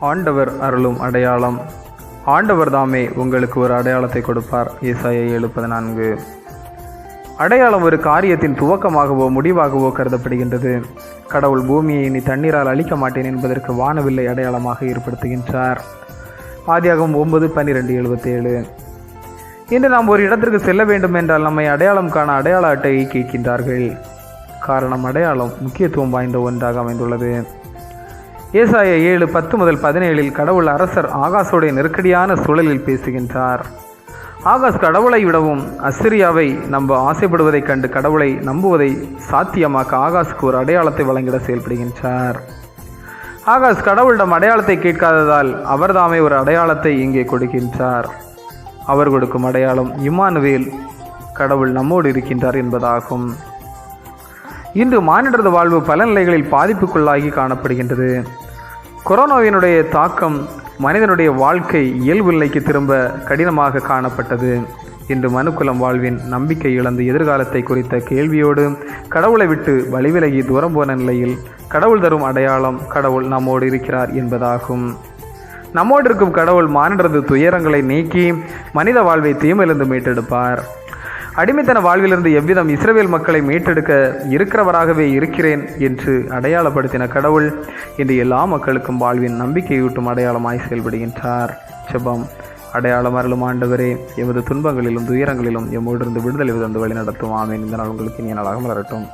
ஆண்டவர் அருளும் அடையாளம். ஆண்டவர் தாமே உங்களுக்கு ஒரு அடையாளத்தை கொடுப்பார். இசையை எழுப்பது நான்கு அடையாளம் ஒரு காரியத்தின் துவக்கமாகவோ முடிவாகவோ கருதப்படுகின்றது. கடவுள் பூமியை இனி தண்ணீரால் அழிக்க மாட்டேன் என்பதற்கு வானவில்லை அடையாளமாக ஏற்படுத்துகின்றார். ஆதியாகம் ஒன்பது பன்னிரெண்டு எழுபத்தேழு. இன்று நாம் ஒரு இடத்திற்கு செல்ல வேண்டும் என்றால் நம்மை அடையாளம் காண அடையாள அட்டையை கேட்கின்றார்கள். காரணம் அடையாளம் முக்கியத்துவம் வாய்ந்த ஒன்றாக அமைந்துள்ளது. ஏசாய ஏழு பத்து முதல் பதினேழில் கடவுள் அரசர் ஆகாஷுடைய நெருக்கடியான சூழலில் பேசுகின்றார். ஆகாஷ் கடவுளை விடவும் அசிரியாவை நம்ப ஆசைப்படுவதைக் கண்டு கடவுளை நம்புவதை சாத்தியமாக்க ஆகாஷ்க்கு ஒரு அடையாளத்தை வழங்கிட செயல்படுகின்றார். ஆகாஷ் கடவுளிடம் அடையாளத்தை கேட்காததால் அவர்தாமே ஒரு அடையாளத்தை இங்கே கொடுக்கின்றார். அவர் கொடுக்கும் அடையாளம் இம்மானுவேல் கடவுள் நம்மோடு இருக்கின்றார் என்பதாகும். இன்று மானிடரது வாழ்வு பல நிலைகளில் பாதிப்புக்குள்ளாகி காணப்படுகின்றது. கொரோனாவினுடைய தாக்கம் மனிதனுடைய வாழ்க்கை இயல்பு நிலைக்கு திரும்ப கடினமாக காணப்பட்டது. இன்று மனுக்குலம் வாழ்வின் நம்பிக்கை இழந்து எதிர்காலத்தை குறித்த கேள்வியோடு கடவுளை விட்டு வழிவிலகி தூரம் போன நிலையில் கடவுள் தரும் அடையாளம் கடவுள் நம்மோடு இருக்கிறார் என்பதாகும். நம்மோடு இருக்கும் கடவுள் மானிடரது துயரங்களை நீக்கி மனித வாழ்வை தீமையிலிருந்து மீட்டெடுப்பார். அடிமைத்தன வாழ்விலிருந்து எவ்விதம் இஸ்ரவேல் மக்களை மீட்டெடுக்க இருக்கிறவராகவே இருக்கிறேன் என்று அடையாளப்படுத்தின கடவுள் இன்று எல்லா மக்களுக்கும் வாழ்வின் நம்பிக்கையூட்டும் அடையாளமாய் செயல்படுகின்றார். செபம். அடையாளம் அருளும் ஆண்டவரே எமது துன்பங்களிலும் துயரங்களிலும் எம்மோடிருந்து விடுதலை வந்து வழி நடத்தும் ஆமேன். இந்த நாள் உங்களுக்கு இனிய நாளாக மலரட்டும்.